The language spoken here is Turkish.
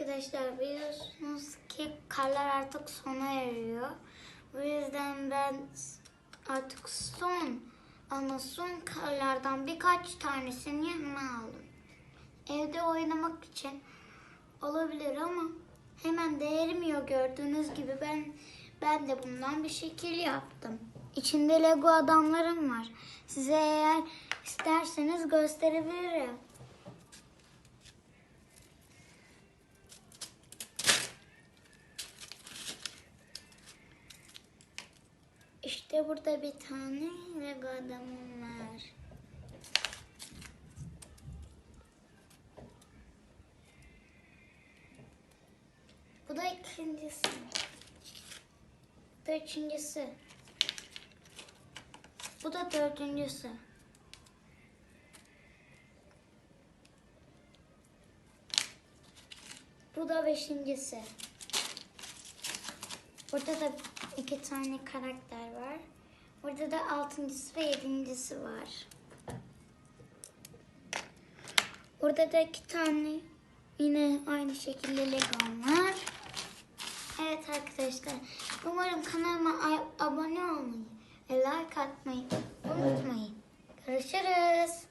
arkadaşlar biliyorsunuz ki karlar artık sona eriyor. Bu yüzden ben artık son ama son karlardan birkaç tanesini yanıma aldım. Evde oynamak için olabilir ama hemen de erimiyor gördüğünüz gibi ben ben de bundan bir şekil yaptım. İçinde Lego adamlarım var. Size eğer isterseniz gösterebilirim. İşte burada bir tane Lego adamım var. Bu da ikincisi. Bu da üçüncüsü. Bu da dördüncüsü. Bu da beşincisi. Burada da iki tane karakter var. Burada da altıncısı ve yedincisi var. Orada da iki tane yine aynı şekilde legom var. Evet arkadaşlar. Umarım kanalıma abone olmayı ve like atmayı unutmayın. Görüşürüz.